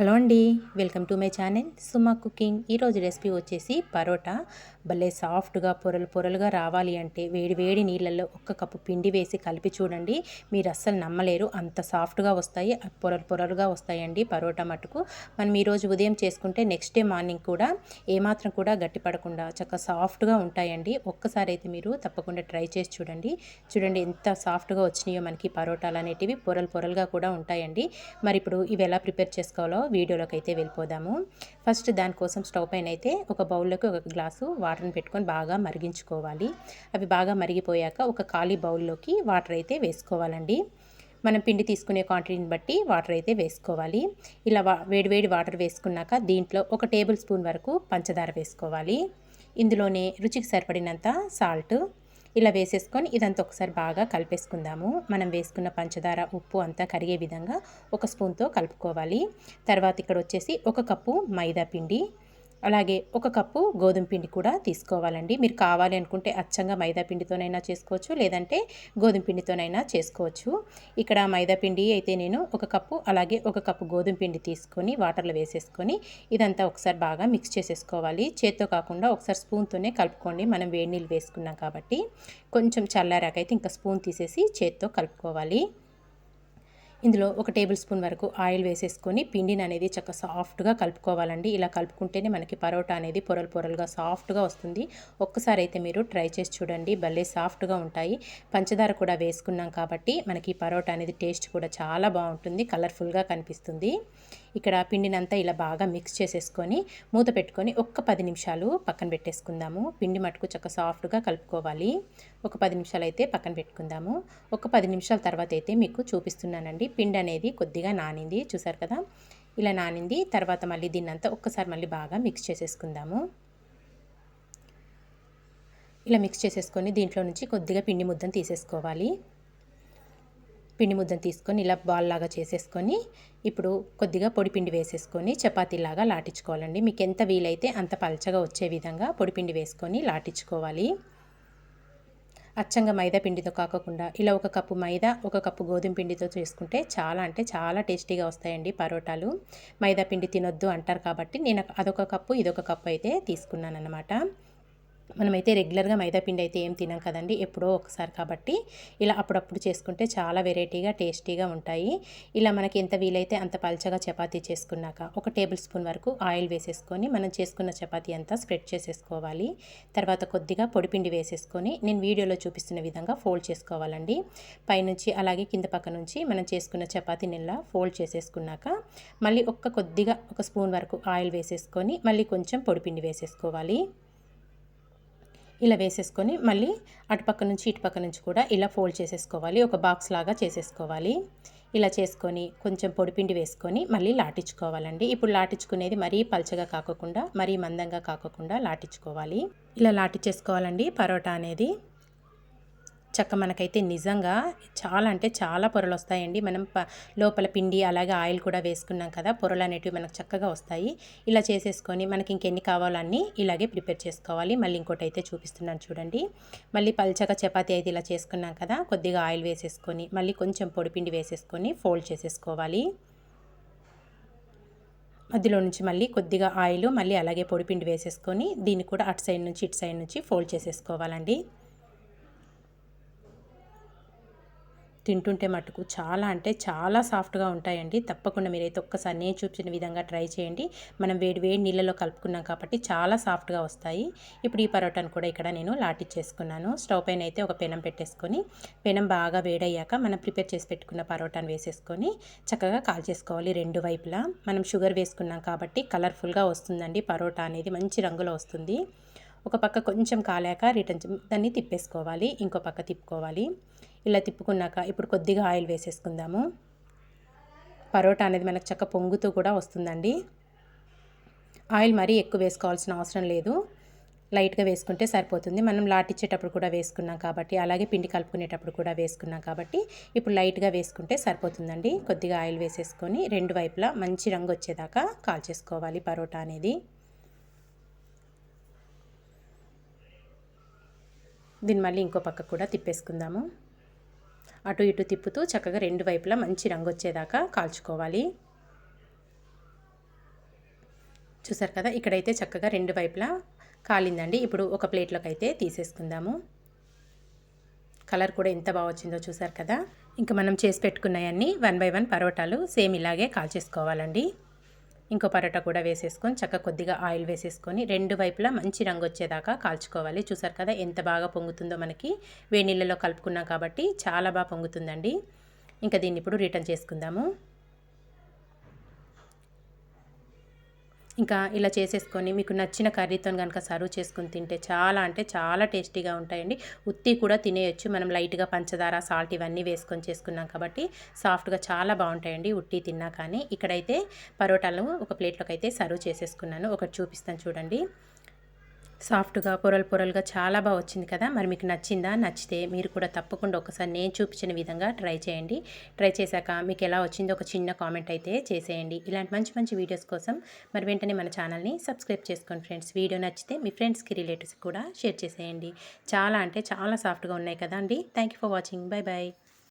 Hello అండి welcome to my channel. Suma cooking. ఈరోజు recipe వచ్చేసి పరోటా. భలే సాఫ్ట్గా పొరలు పొరలుగా రావాలి అంటే వేడి వేడి నీళ్ళల్లో ఒక్క కప్పు పిండి వేసి కలిపి చూడండి. మీరు అస్సలు నమ్మలేరు. అంత సాఫ్ట్గా వస్తాయి. పొరలు పొరలుగా వస్తాయండి పరోటా మటుకు మనం ఈరోజు ఉదయం చేసుకుంటే నెక్స్ట్ డే మార్నింగ్ కూడా ఏమాత్రం కూడా గట్టిపడకుండా చక్కగా సాఫ్ట్గా ఉంటాయండి. ఒక్కసారి అయితే మీరు తప్పకుండా ట్రై చేసి చూడండి. చూడండి ఎంత సాఫ్ట్గా వచ్చినాయో మనకి పరోటాలు అనేటివి. పొరలు పొరలుగా కూడా ఉంటాయండి. మరి ఇప్పుడు ఇవి ఎలా ప్రిపేర్ చేసుకోవాలో వీడియోలోకి అయితే వెళ్ళిపోదాము. ఫస్ట్ దానికోసం స్టవ్ పైన అయితే ఒక బౌల్లోకి ఒక గ్లాసు వాటర్ని పెట్టుకొని బాగా మరిగించుకోవాలి. అవి బాగా మరిగిపోయాక ఒక ఖాళీ బౌల్లోకి వాటర్ అయితే వేసుకోవాలండి. మనం పిండి తీసుకునే క్వాంటిటీని బట్టి వాటర్ అయితే వేసుకోవాలి. ఇలా వా వేడివేడి వాటర్ వేసుకున్నాక దీంట్లో ఒక టేబుల్ స్పూన్ వరకు పంచదార వేసుకోవాలి. ఇందులోనే రుచికి సరిపడినంత సాల్ట్ ఇలా వేసేసుకొని ఇదంతా ఒకసారి బాగా కలిపేసుకుందాము. మనం వేసుకున్న పంచదార ఉప్పు అంతా కరిగే విధంగా ఒక స్పూన్తో కలుపుకోవాలి. తర్వాత ఇక్కడ వచ్చేసి ఒక కప్పు మైదా పిండి అలాగే ఒక కప్పు గోధుమ పిండి కూడా తీసుకోవాలండి. మీరు కావాలి అనుకుంటే అచ్చంగా మైదా పిండితోనైనా చేసుకోవచ్చు లేదంటే గోధుమ పిండితోనైనా చేసుకోవచ్చు. ఇక్కడ మైదా పిండి అయితే నేను ఒక కప్పు అలాగే ఒక కప్పు గోధుమ పిండి తీసుకొని వాటర్లో వేసేసుకొని ఇదంతా ఒకసారి బాగా మిక్స్ చేసేసుకోవాలి. చేత్తో కాకుండా ఒకసారి స్పూన్తోనే కలుపుకోండి. మనం వేడి నీళ్ళు వేసుకున్నాం కాబట్టి కొంచెం చల్లారాకైతే ఇంకా స్పూన్ తీసేసి చేత్తో కలుపుకోవాలి. ఇందులో ఒక టేబుల్ స్పూన్ వరకు ఆయిల్ వేసేసుకొని పిండిని అనేది చక్కగా సాఫ్ట్గా కలుపుకోవాలండి. ఇలా కలుపుకుంటేనే మనకి పరోటా అనేది పొరలు పొరలుగా సాఫ్ట్గా వస్తుంది. ఒక్కసారి అయితే మీరు ట్రై చేసి చూడండి. భలే సాఫ్ట్గా ఉంటాయి. పంచదార కూడా వేసుకున్నాం కాబట్టి మనకి పరోటా అనేది టేస్ట్ కూడా చాలా బాగుంటుంది. కలర్ఫుల్గా కనిపిస్తుంది. ఇక్కడ పిండినంతా ఇలా బాగా మిక్స్ చేసేసుకొని మూత పెట్టుకొని ఒక్క పది నిమిషాలు పక్కన పెట్టేసుకుందాము. పిండి మటుకు చక్క సాఫ్ట్గా కలుపుకోవాలి. ఒక పది నిమిషాలు అయితే పక్కన పెట్టుకుందాము. ఒక పది నిమిషాల తర్వాత అయితే మీకు చూపిస్తున్నానండి. పిండి అనేది కొద్దిగా నానింది. చూసారు కదా? ఇలా నానింది. తర్వాత మళ్ళీ దీన్నంతా ఒక్కసారి మళ్ళీ బాగా మిక్స్ చేసేసుకుందాము. ఇలా మిక్స్ చేసేసుకొని దీంట్లో నుంచి కొద్దిగా పిండి ముద్దను తీసేసుకోవాలి. పిండి ముద్దను తీసుకొని ఇలా బాల్ లాగా చేసేసుకొని ఇప్పుడు కొద్దిగా పొడి పిండి వేసేసుకొని చపాతీలాగా లాటించుకోవాలండి. మీకు ఎంత వీలైతే అంత పలచగా వచ్చే విధంగా పొడి పిండి వేసుకొని లాటించుకోవాలి. అచ్చంగా మైదా పిండితో కాకుండా ఇలా ఒక కప్పు మైదా ఒక కప్పు గోధుమ పిండితో చేసుకుంటే చాలా అంటే చాలా టేస్టీగా వస్తాయండి పరోటాలు. మైదా పిండి తినొద్దు అంటారు కాబట్టి నేను అదొక కప్పు ఇదొక కప్పు అయితే తీసుకున్నాను అనమాట మనమైతే రెగ్యులర్గా మైదాపిండి అయితే ఏం తినాం కదండి ఎప్పుడో ఒకసారి కాబట్టి. ఇలా అప్పుడప్పుడు చేసుకుంటే చాలా వెరైటీగా టేస్టీగా ఉంటాయి. ఇలా మనకి ఎంత వీలైతే అంత పల్చగా చపాతీ చేసుకున్నాక ఒక టేబుల్ స్పూన్ వరకు ఆయిల్ వేసేసుకొని మనం చేసుకున్న చపాతీ అంతా స్ప్రెడ్ చేసేసుకోవాలి. తర్వాత కొద్దిగా పొడిపిండి వేసేసుకొని నేను వీడియోలో చూపిస్తున్న విధంగా ఫోల్డ్ చేసుకోవాలండి. పైనుంచి అలాగే కింద పక్క నుంచి మనం చేసుకున్న చపాతీ నిల్లా ఫోల్డ్ చేసేసుకున్నాక మళ్ళీ ఒక్క కొద్దిగా ఒక స్పూన్ వరకు ఆయిల్ వేసేసుకొని మళ్ళీ కొంచెం పొడిపిండి వేసేసుకోవాలి. ఇలా వేసేసుకొని మళ్ళీ అటుపక్క నుంచి ఇటుపక్క నుంచి కూడా ఇలా ఫోల్డ్ చేసేసుకోవాలి. ఒక బాక్స్ లాగా చేసేసుకోవాలి. ఇలా చేసుకొని కొంచెం పొడిపిండి వేసుకొని మళ్ళీ లాటించుకోవాలండి. ఇప్పుడు లాటించుకునేది మరీ పల్చగా కాకుండా మరీ మందంగా కాకుండా లాటించుకోవాలి. ఇలా లాటించేసుకోవాలండి. పరోటా అనేది చక్క మనకైతే నిజంగా చాలా అంటే చాలా పొరలు వస్తాయండి. మనం ప లోపల పిండి అలాగే ఆయిల్ కూడా వేసుకున్నాం కదా పొరలు అనేటివి మనకు చక్కగా వస్తాయి. ఇలా చేసేసుకొని మనకి ఇంకెన్ని కావాలన్నీ ఇలాగే ప్రిపేర్ చేసుకోవాలి. మళ్ళీ ఇంకోటి అయితే చూపిస్తున్నాను చూడండి. మళ్ళీ పల్చగా చపాతీ అయితే ఇలా చేసుకున్నాం కదా కొద్దిగా ఆయిల్ వేసేసుకొని మళ్ళీ కొంచెం పొడిపిండి వేసేసుకొని ఫోల్డ్ చేసేసుకోవాలి. మధ్యలో నుంచి మళ్ళీ కొద్దిగా ఆయిల్ మళ్ళీ అలాగే పొడిపిండి వేసేసుకొని దీన్ని కూడా అటు సైడ్ నుంచి ఇటు సైడ్ నుంచి ఫోల్డ్ చేసేసుకోవాలండి. తింటుంటే మటుకు చాలా అంటే చాలా సాఫ్ట్గా ఉంటాయండి. తప్పకుండా మీరైతే ఒక్కసారి నేను చూపించిన విధంగా ట్రై చేయండి. మనం వేడి వేడి నీళ్ళలో కలుపుకున్నాం కాబట్టి చాలా సాఫ్ట్గా వస్తాయి. ఇప్పుడు ఈ పరోటాను కూడా ఇక్కడ నేను లాటిచ్చేసుకున్నాను. స్టవ్ పైన అయితే ఒక పెనం పెట్టేసుకొని పెనం బాగా వేడయ్యాక మనం ప్రిపేర్ చేసి పెట్టుకున్న పరోటాను వేసేసుకొని చక్కగా కాల్ చేసుకోవాలి రెండు వైపులా. మనం షుగర్ వేసుకున్నాం కాబట్టి కలర్ఫుల్గా వస్తుందండి. పరోటా అనేది మంచి రంగులో వస్తుంది. ఒక పక్క కొంచెం కాలాక రిటర్న్ దాన్ని తిప్పేసుకోవాలి. ఇంకో పక్క తిప్పుకోవాలి. ఇలా తిప్పుకున్నాక ఇప్పుడు కొద్దిగా ఆయిల్ వేసేసుకుందాము. పరోటా అనేది మనకు చక్క పొంగుతూ కూడా వస్తుందండి. ఆయిల్ మరీ ఎక్కువ వేసుకోవాల్సిన అవసరం లేదు. లైట్గా వేసుకుంటే సరిపోతుంది. మనం లాటిచ్చేటప్పుడు కూడా వేసుకున్నాం కాబట్టి అలాగే పిండి కలుపుకునేటప్పుడు కూడా వేసుకున్నాం కాబట్టి ఇప్పుడు లైట్గా వేసుకుంటే సరిపోతుందండి. కొద్దిగా ఆయిల్ వేసేసుకొని రెండు వైపులా మంచి రంగు వచ్చేదాకా కాల్చేసుకోవాలి పరోటా అనేది. దీన్ని మళ్ళీ ఇంకో పక్క కూడా తిప్పేసుకుందాము. అటు ఇటు తిప్పుతూ చక్కగా రెండు వైపులా మంచి రంగు వచ్చేదాకా కాల్చుకోవాలి. చూసారు కదా? ఇక్కడైతే చక్కగా రెండు వైపులా కాలిందండి. ఇప్పుడు ఒక ప్లేట్లోకి అయితే తీసేసుకుందాము. కలర్ కూడా ఎంత బాగా వచ్చిందో చూసారు కదా? ఇంకా మనం చేసి పెట్టుకున్నాయన్నీ వన్ బై వన్ పరోటాలు సేమ్ ఇలాగే కాల్చేసుకోవాలండి. ఇంకో పరోటా కూడా వేసేసుకొని చక్కగా కొద్దిగా ఆయిల్ వేసేసుకొని రెండు వైపులా మంచి రంగు వచ్చేదాకా కాల్చుకోవాలి. చూసారు కదా ఎంత బాగా పొంగుతుందో మనకి. వేడి నీళ్ళలో కలుపుకున్నాం కాబట్టి చాలా బాగా పొంగుతుందండి. ఇంకా దీన్ని ఇప్పుడు రిటర్న్ చేసుకుందాము. ఇంకా ఇలా చేసేసుకొని మీకు నచ్చిన కర్రీతో కనుక సర్వ్ చేసుకుని తింటే చాలా అంటే చాలా టేస్టీగా ఉంటాయండి. ఉత్తి కూడా తినేయచ్చు. మనం లైట్గా పంచదార సాల్ట్ ఇవన్నీ వేసుకొని చేసుకున్నాం కాబట్టి సాఫ్ట్గా చాలా బాగుంటాయండి ఉట్టి తిన్నా కానీ. ఇక్కడైతే పరోటాలు ఒక ప్లేట్లోకి అయితే సర్వ్ చేసేసుకున్నాను. ఒకటి చూపిస్తాను చూడండి. సాఫ్ట్గా పొరలు పొరలుగా చాలా బాగా వచ్చింది కదా! మరి మీకు నచ్చిందా? నచ్చితే మీరు కూడా తప్పకుండా ఒకసారి నేను చూపించిన విధంగా ట్రై చేయండి. ట్రై చేశాక మీకు ఎలా వచ్చిందో ఒక చిన్న కామెంట్ అయితే చేసేయండి. ఇలాంటి మంచి మంచి వీడియోస్ కోసం మరి వెంటనే మన ఛానల్ని సబ్స్క్రైబ్ చేసుకోండి ఫ్రెండ్స్. వీడియో నచ్చితే మీ ఫ్రెండ్స్కి రిలేటివ్స్ కూడా షేర్ చేసేయండి. చాలా అంటే చాలా సాఫ్ట్గా ఉన్నాయి కదా అండి. Thank for watching. Bye bye